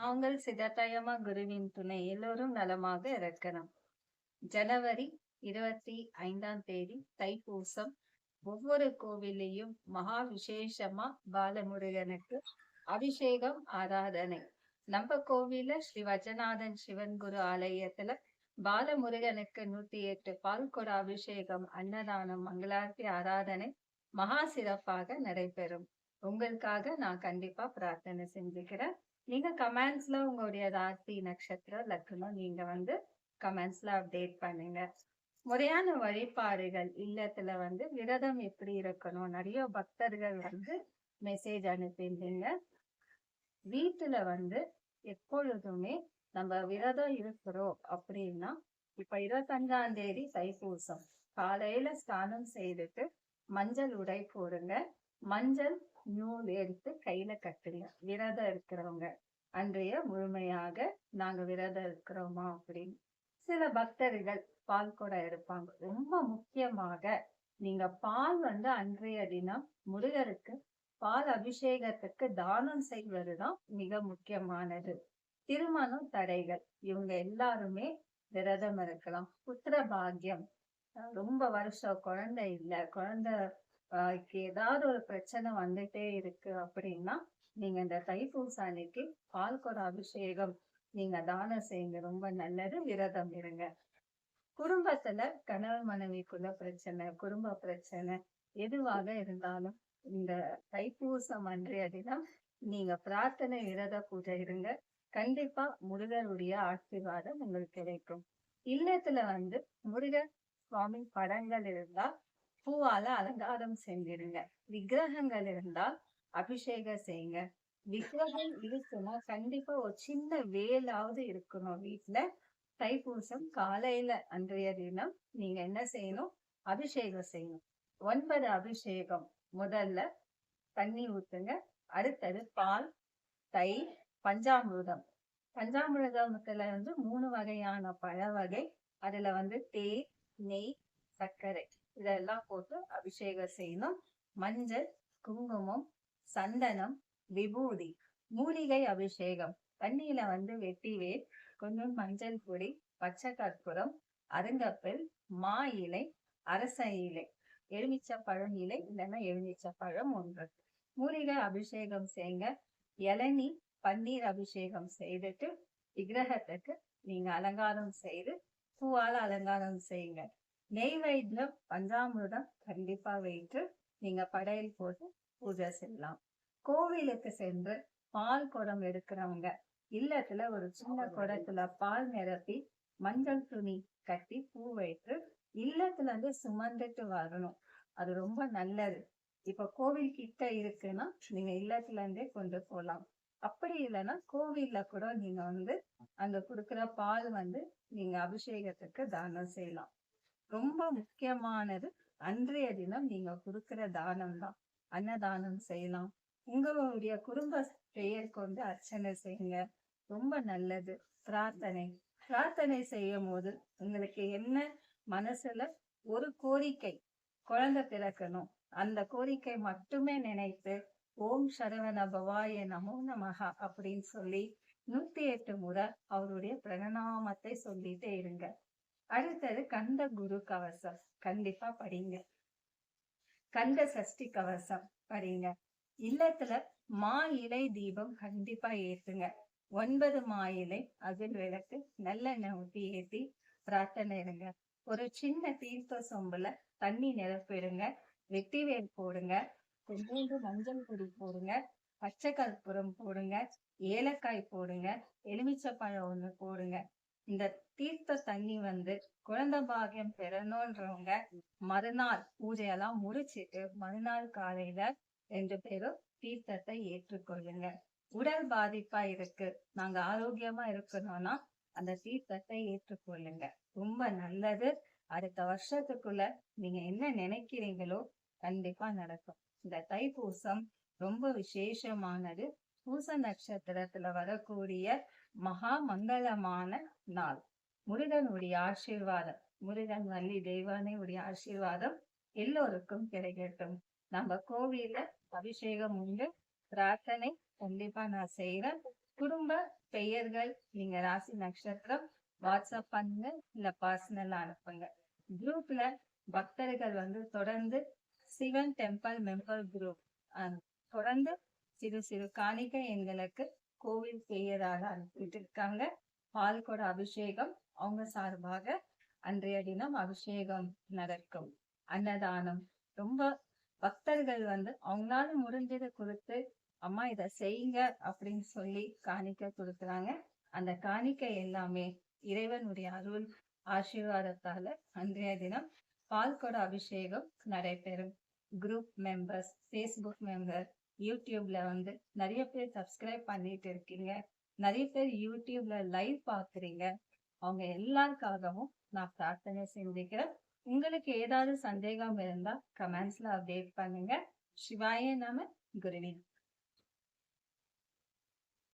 நாங்கள் சிதத்தயமா குருவின் துணை எல்லோரும் நலமாக இருக்கணும் ஜனவரி இருபத்தி ஐந்தாம் தேதி தைப்பூசம். ஒவ்வொரு கோவிலையும் மகா விசேஷமா பாலமுருகனுக்கு அபிஷேகம் ஆராதனை. நம்ம கோவில ஸ்ரீ வஜநாதன் சிவன் குரு ஆலயத்துல பாலமுருகனுக்கு நூத்தி எட்டு பால்குட அபிஷேகம் அன்னதானம் மங்களார்த்தி ஆராதனை மகா சிறப்பாக நடைபெறும். உங்களுக்காக நான் கண்டிப்பா பிரார்த்தனை செஞ்சுக்கிறேன். நீங்க கமெண்ட்ஸ்ல உங்களுடைய ராசி நட்சத்திரம் லக்னம் நீங்க வந்து கமெண்ட்ஸ்ல அப்டேட் பண்ணுங்க. முறையான வழிபாடுகள் இல்லத்துல வந்து விரதம் எப்படி இருக்கணும்? நிறைய பக்தர்கள் வந்து மெசேஜ் அனுப்பியிருந்தீங்க. வீட்டுல வந்து எப்பொழுதுமே நம்ம விரதம் இருக்கிறோம் அப்படின்னா இப்ப இருபத்தஞ்சாம் தேதி தைப்பூசம். காலையில ஸ்நானம் செய்துட்டு மஞ்சள் உடை போடுங்க. மஞ்சள் நூல் எடுத்து கையில கட்டுங்க. விரதம் இருக்கிறவங்க. அன்றைய முழுமையாக நாங்க விரதம் இருக்கிறோமா அப்படின்னு. சில பக்தர்கள் பால் கூட எடுப்பாங்க. ரொம்ப முக்கியமாக நீங்க பால் வந்து அன்றைய தினம் முருகருக்கு பால் அபிஷேகத்துக்கு தானம் செய்வதுதான் மிக முக்கியமானது. திருமணம் தடைகள். இவங்க எல்லாருமே விரதம் இருக்கலாம். புத்திர பாக்கியம். ரொம்ப வருஷம் குழந்தை இல்ல. குழந்தைக்கு ஏதாவது ஒரு பிரச்சனை வந்துட்டே இருக்கு அப்படின்னா நீங்க இந்த தைப்பூச அன்னைக்கு பால்கொட அபிஷேகம் நீங்க தானம் செய்யுங்க. ரொம்ப நல்லது. விரதம் இருங்க. குடும்பத்துல கணவன் மனைவிக்குள்ள பிரச்சனை குடும்ப பிரச்சனை எதுவாக இருந்தாலும் இந்த தைப்பூசம் அன்றைய தினம் நீங்க பிரார்த்தனை விரத பூஜை இருங்க. கண்டிப்பா முருகருடைய ஆசீர்வாதம் உங்களுக்கு கிடைக்கும். இல்லத்துல வந்து முருகர் சுவாமி படங்கள் இருந்தா பூவால அலங்காரம் செஞ்சிருங்க விக்கிரகங்கள் இருந்தால் அபிஷேகம் செய்யுங்க. விக்கிரகம் இருக்குன்னா கண்டிப்பா ஒரு சின்ன வேலாவது இருக்கணும் வீட்டுல தைப்பூசம் காலையில அன்றைய தினம் நீங்க என்ன செய்யணும்? அபிஷேகம் செய்யணும். ஒன்பது அபிஷேகம் முதல்ல தண்ணி ஊத்துங்க. அடுத்தது பால் தை பஞ்சாமிர்தம். பஞ்சாமிர்தத்துல வந்து மூணு வகையான பழ வகை. அதுல வந்து தேர் நெய் சர்க்கரை. இதெல்லாம் போட்டு அபிஷேகம் செய்யணும். மஞ்சள் குங்குமம் சந்தனம் விபூதி மூலிகை அபிஷேகம். தண்ணியில வந்து வெட்டி வேர் கொஞ்சம் மஞ்சள் பொடி பச்சை கற்பூரம் அருங்கப்பில் மா இலை அரச இலை எலுமிச்ச பழம் இலை இல்லைன்னா எலுமிச்சப்பழம் ஒன்று. மூலிகை அபிஷேகம் செய்யுங்க இளநி பன்னீர் அபிஷேகம் செய்துட்டு விக்கிரகத்துக்கு நீங்க அலங்காரம் செய்து பூவால அலங்காரம் செய்யுங்க நெய்வேத்தியம் பஞ்சாமிரதம் கண்டிப்பா வைத்து நீங்க படையல் போட்டு பூஜை செய்யலாம். கோவிலுக்கு சென்று பால் குடம் எடுக்கிறவங்க இல்லத்துல ஒரு சின்ன குடத்துல பால் நிரப்பி மஞ்சள் துணி கட்டி பூ வைத்து இல்லத்துல இருந்து சுமந்துட்டு வரணும். அது ரொம்ப நல்லது. இப்ப கோவில் கிட்ட இருக்குன்னா நீங்க இல்லத்துல இருந்தே கொண்டு போகலாம் அப்படி இல்லைன்னா கோவில்ல கூட நீங்க வந்து அங்க குடுக்கிற பால் வந்து நீங்க அபிஷேகத்துக்கு தானம் செய்யலாம். ரொம்ப முக்கியமானது அன்றைய தினம் நீங்க கொடுக்கிற தானம் தான். அன்னதானம் செய்யலாம். உங்களுடைய குடும்ப பெயர் கொண்டு அர்ச்சனை செய்யுங்க. ரொம்ப நல்லது. பிரார்த்தனை. பிரார்த்தனை செய்யும் போது உங்களுக்கு என்ன மனசுல ஒரு கோரிக்கை குழந்தை பிறக்கணும். அந்த கோரிக்கை மட்டுமே நினைத்து ஓம் சரவண பவாய நமோ நமகா அப்படின்னு சொல்லி நூத்தி எட்டு முறை அவருடைய பிரணாமத்தை சொல்லிட்டே இருங்க. அடுத்தது கந்த குரு கவசம். கண்டிப்பா படிங்க. கந்த சஷ்டி கவசம் படிங்க. இல்லத்துல மா இலை தீபம் கண்டிப்பா ஏத்துங்க. ஒன்பது மா இலை அகில் விளக்கு நல்லெண்ணெய் ஊற்றி ஏத்தி பிரார்த்தனை இருங்க. ஒரு சின்ன தீர்த்த சொம்புல தண்ணி நிரப்பிடுங்க. வெட்டிவேல் போடுங்க. கொஞ்சோண்டு மஞ்சள் பொடி போடுங்க. பச்சை கற்பூரம் போடுங்க. ஏலக்காய் போடுங்க. எலுமிச்சை பழம் ஒண்ணு போடுங்க. இந்த தீர்த்த தண்ணி வந்து குழந்தை பாகியம் பெறணும்ன்றவங்க மறுநாள் பூஜையெல்லாம் முடிச்சிட்டு மறுநாள் காலையில ரெண்டு பேரும் தீர்த்தத்தை ஏற்றுக்கொள்ளுங்க. உடல் பாதிப்பா இருக்கு. நாங்க ஆரோக்கியமா இருக்கணும்னா அந்த தீர்த்தத்தை ஏற்றுக்கொள்ளுங்க. ரொம்ப நல்லது. அடுத்த வருஷத்துக்குள்ள நீங்க என்ன நினைக்கிறீங்களோ கண்டிப்பா நடக்கும். இந்த தைப்பூசம் ரொம்ப விசேஷமானது. பூச நட்சத்திரத்துல வரக்கூடிய மகா மங்களமான நாள். முருகனுடைய ஆசீர்வாதம் முருகன் வள்ளி தெய்வானையுடைய ஆசீர்வாதம் எல்லோருக்கும் கிடைக்கட்டும். நம்ம கோவில அபிஷேகம் உண்டு பிரார்த்தனை கண்டிப்பா நான் செய்யறேன் குடும்ப பெயர்கள் நீங்க ராசி நட்சத்திரம் வாட்ஸ்அப் பண்ணுங்க இல்ல பர்சனல் அனுப்புங்க. குரூப்ல பக்தர்கள் வந்து தொடர்ந்து சிவன் டெம்பிள் மெம்பர் குரூப் தொடர்ந்து சிறு சிறு காணிக்கை எங்களுக்கு கோவில் பெயராக அனுப்பிட்டு இருக்காங்க பால்கோட அபிஷேகம் அவங்க சார்பாக அன்றைய தினம் அபிஷேகம் நடக்கும். அன்னதானம். ரொம்ப பக்தர்கள் வந்து அவங்களால முடிஞ்சதை கொடுத்து அம்மா இத செய்யுங்க அப்படின்னு சொல்லி காணிக்க கொடுக்குறாங்க. அந்த காணிக்கை எல்லாமே இறைவனுடைய அருள் ஆசீர்வாதத்தால அன்றைய தினம் பால்கோட அபிஷேகம் நடைபெறும். குரூப் மெம்பர்ஸ் ஃபேஸ்புக் மெம்பர் யூடியூப்ல வந்து நிறைய பேர் சப்ஸ்கிரைப் பண்ணிட்டு இருக்கீங்க. நிறைய பேர் யூடியூப்ல லைவ் பாக்குறீங்க. அவங்க எல்லாருக்காகவும் நான் பிரார்த்தனை செஞ்சுக்கிறேன். உங்களுக்கு ஏதாவது சந்தேகம் இருந்தா கமெண்ட்ஸ்ல அப்டேட் பண்ணுங்க. சிவாயே நம குருவின்